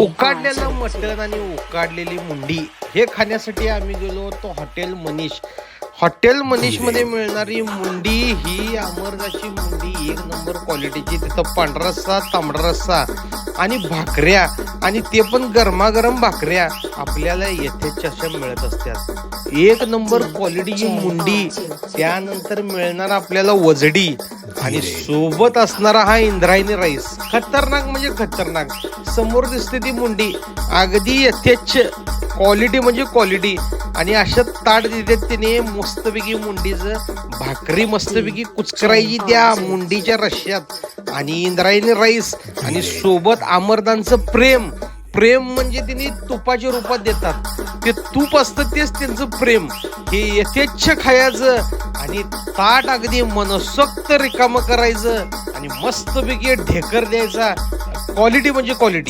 उकाडलेलं मटण आणि उकाडलेली मुंडी हे खाण्यासाठी आम्ही गेलो होतो हॉटेल मनीष. हॉटेल मनीषमध्ये मिळणारी मुंडी ही अमरनाची मुंडी एक नंबर क्वालिटीची. तिथं पांढरा रस्सा तांबडा रस्सा आणि भाकऱ्या आणि ते पण गरमागरम भाकऱ्या आपल्याला येथे अशा मिळत असतात. एक नंबर क्वालिटीची मुंडी त्यानंतर मिळणार आपल्याला वजडी. आणि सोबत असणारा हा इंद्रायणी राईस. खतरनाक म्हणजे खतरनाक. समोर दिसते ती मुंडी. अगदी यथेच्छ क्वालिटी म्हणजे क्वालिटी आणि अशा ताट देतात त्याने मस्तपैकी मुंडीचं. भाकरी मस्तपैकी कुचकरायची त्या मुंडीच्या रश्यात आणि इंद्रायणी राईस आणि सोबत अमरदानचं प्रेम. प्रेम म्हणजे त्यांनी तुपाच्या रूपात देतात. ते तूप असतं तेच त्यांचं प्रेम. हे यथेच्छ खायचं आणि ताट अगदी मनसोक्त रिकामं करायचं आणि मस्तपैकी ढेकर द्यायचा. क्वालिटी म्हणजे क्वालिटी